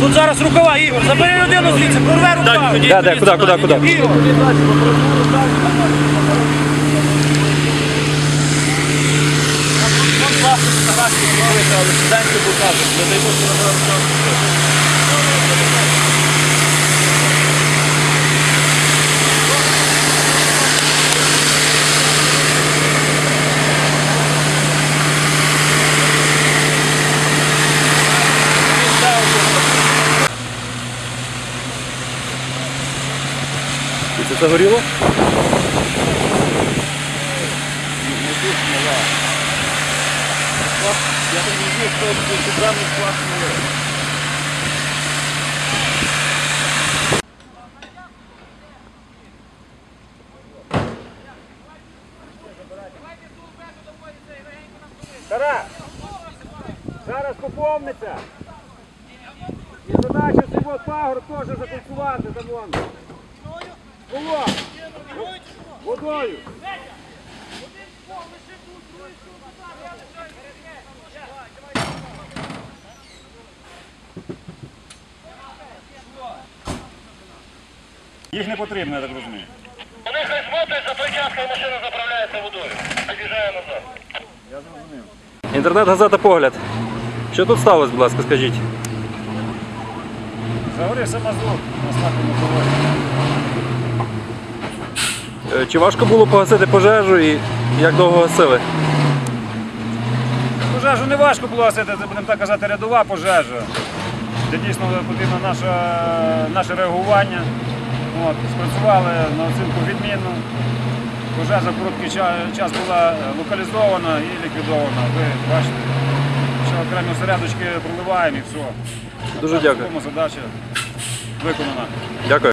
Тут зараз рукава, Ігор, забери людину звідси, порве рукава. Де, де, куди, куди, куди? Ігор. Студентів покажуть. Не дай Бог, що І це загоріло? Я не знаю, центральний склад не Тарас! Зараз поповниться! І задача цього пагор теж закультувати там вон. Було! Водою! Їх не потрібно, я так розумію. Вони хай смотрять за той час, коли машина заправляється водою. Під'їжджає назад. Я зрозумів. Інтернет-газета Погляд. Що тут сталося, будь ласка, скажіть? Загорівся мазут на слабкому поводі. Е, Чи важко було погасити пожежу і як довго гасили? Пожежу не важко було гасити, це будемо так казати, рядова пожежа. Де дійсно потрібно наше, наше реагування. От, спрацювали на оцінку відмінно. Пожежа в короткий час була локалізована і ліквідована. Ви бачите, що окремі осередочки проливаємо і все. Дуже дякую. задача виконана. Дякую.